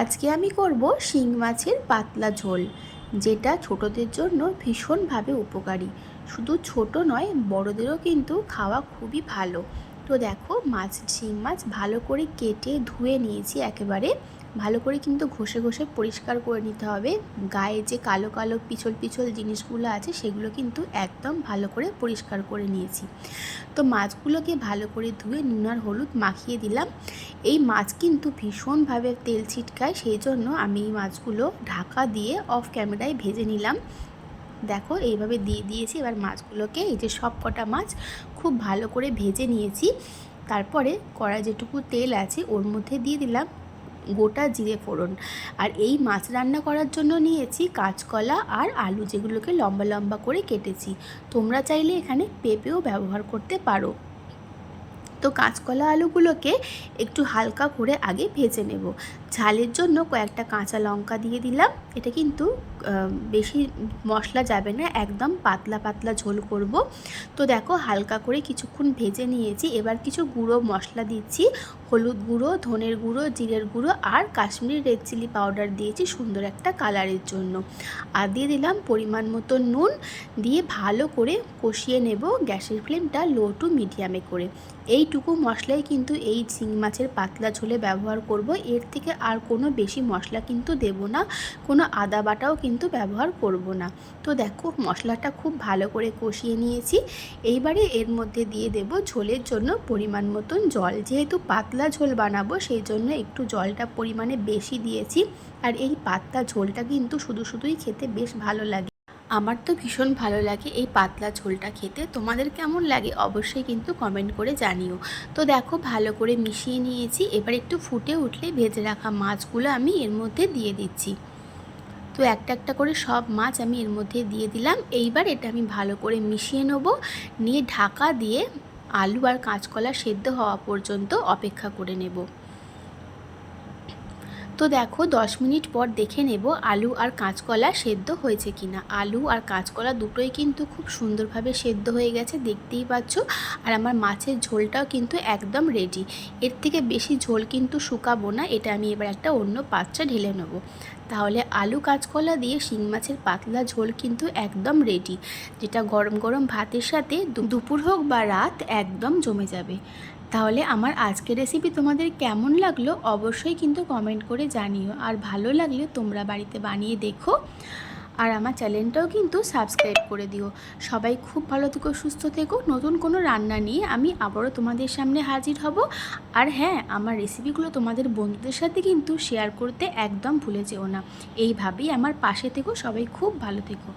আজকে আমি করব শিং মাছের পাতলা ঝোল, যেটা ছোটদের জন্য ভীষণভাবে উপকারী। শুধু ছোট নয়, বড়দেরও কিন্তু খাওয়া খুবই ভালো। তো দেখো মাছ শিং মাছ ভালো করে কেটে ধুয়ে নিয়েছি একেবারে। ভালো করে কিন্তু ঘষে ঘষে পরিষ্কার করে নিতে হবে। গায়ে যে কালো কালো, পিছল পিছল জিনিসগুলো আছে সেগুলো কিন্তু একদম ভালো করে পরিষ্কার করে নিয়েছি। তো মাছগুলোকে ভালো করে ধুয়ে নুন আর হলুদ মাখিয়ে দিলাম। এই মাছ কিন্তু ভীষণভাবে তেল ছিটকায়, সেই জন্য আমি এই মাছগুলো ঢাকা দিয়ে অফ ক্যামেরায় ভেজে নিলাম। দেখো, এইভাবে দিয়ে দিয়েছি। এবার মাছগুলোকে এই যে সব কটা মাছ খুব ভালো করে ভেজে নিয়েছি। তারপরে কড়া যেটুকু তেল আছে, ওর মধ্যে দিয়ে দিলাম গোটা জিরে ফোড়ন। আর এই মাছ রান্না করার জন্য নিয়েছি কাঁচকলা আর আলু যেগুলোকে লম্বা লম্বা করে কেটেছি। তোমরা চাইলে এখানে পেঁপেও ব্যবহার করতে পারো। তো কাঁচকলা আলুগুলোকে একটু হালকা করে আগে ভেজে নেব। ঝালের জন্য কয়েকটা কাঁচা লঙ্কা দিয়ে দিলাম। এটা কিন্তু বেশি মশলা যাবে না, একদম পাতলা পাতলা ঝোল করব। তো দেখো হালকা করে কিছুক্ষণ ভেজে নিয়েছি। এবার কিছু গুঁড়ো মশলা দিচ্ছি। হলুদ গুঁড়ো, ধনের গুঁড়ো, জিরের গুঁড়ো আর কাশ্মীরি রেড চিলি পাউডার দিয়েছি সুন্দর একটা কালারের জন্য। আর দিয়ে দিলাম পরিমাণ মতো নুন দিয়ে ভালো করে কষিয়ে নেব গ্যাসের ফ্লেমটা লো টু মিডিয়ামে করে। এইটুকু মশলাই কিন্তু এই চিং মাছের পাতলা ঝোলে ব্যবহার করব। এর থেকে আর কোনো বেশি মশলা কিন্তু দেব না। কোনো আদা বাটাও কিন্তু ব্যবহার করব না। তো দেখো, মশলাটা খুব ভালো করে কষিয়ে নিয়েছি। এইবারে এর মধ্যে দিয়ে দেব ঝোলের জন্য পরিমাণ মতন জল। যেহেতু পাতলা ঝোল বানাবো, সেই জন্য একটু জলটা পরিমাণে বেশি দিয়েছি। আর এই পাতলা ঝোলটা কিন্তু শুধু শুধুই খেতে বেশ ভালো লাগে। আমার তো ভীষণ ভালো লাগে এই পাতলা ঝোলটা খেতে। তোমাদের কেমন লাগে অবশ্যই কিন্তু কমেন্ট করে জানিও। তো দেখো ভালো করে মিশিয়ে নিয়েছি, এবার একটু ফুটে উঠলে ভেজে রাখা মাছগুলো আমি এর মধ্যে দিয়ে দিচ্ছি। তো একটা একটা করে সব মাছ আমি এর মধ্যে দিয়ে দিলাম, এইবার এটা আমি ভালো করে মিশিয়ে নেব, নিয়ে ঢাকা দিয়ে আলু আর কাঁচকলা সেদ্ধ হওয়া পর্যন্ত অপেক্ষা করে নেব। তো দেখো, দশ মিনিট পর দেখে নেব আলু আর কাঁচকলা সেদ্ধ হয়েছে কিনা। আলু আর কাঁচকলা দুটোই কিন্তু খুব সুন্দরভাবে সেদ্ধ হয়ে গেছে, দেখতেই পাচ্ছ। আর আমার মাছের ঝোলটাও কিন্তু একদম রেডি এর থেকে বেশি ঝোল কিন্তু শুকাবো না, এটা আমি এবার একটা অন্য পাত্রে ঢেলে নেব। তাহলে আলু, কাঁচকলা দিয়ে শিং মাছের পাতলা ঝোল কিন্তু একদম রেডি যেটা গরম গরম ভাতের সাথে দুপুর হোক বা রাত একদম জমে যাবে। তাহলে আমার আজকের রেসিপি তোমাদের কেমন লাগল অবশ্যই কিন্তু কমেন্ট করে জানিও। আর ভালো লাগলে তোমরা বাড়িতে বানিয়ে দেখো। আর আমার চ্যানেলটাও কিন্তু সাবস্ক্রাইব করে দিও। সবাই খুব ভালো থেকো, সুস্থ থেকো। নতুন কোনো রান্না নিয়ে আমি আবারও তোমাদের সামনে হাজির হব। আর হ্যাঁ আমার রেসিপিগুলো তোমাদের বন্ধুদের সাথে কিন্তু শেয়ার করতে একদম ভুলে যেও না। এইভাবেই আমার পাশে থেকো, সবাই খুব ভালো থেকো।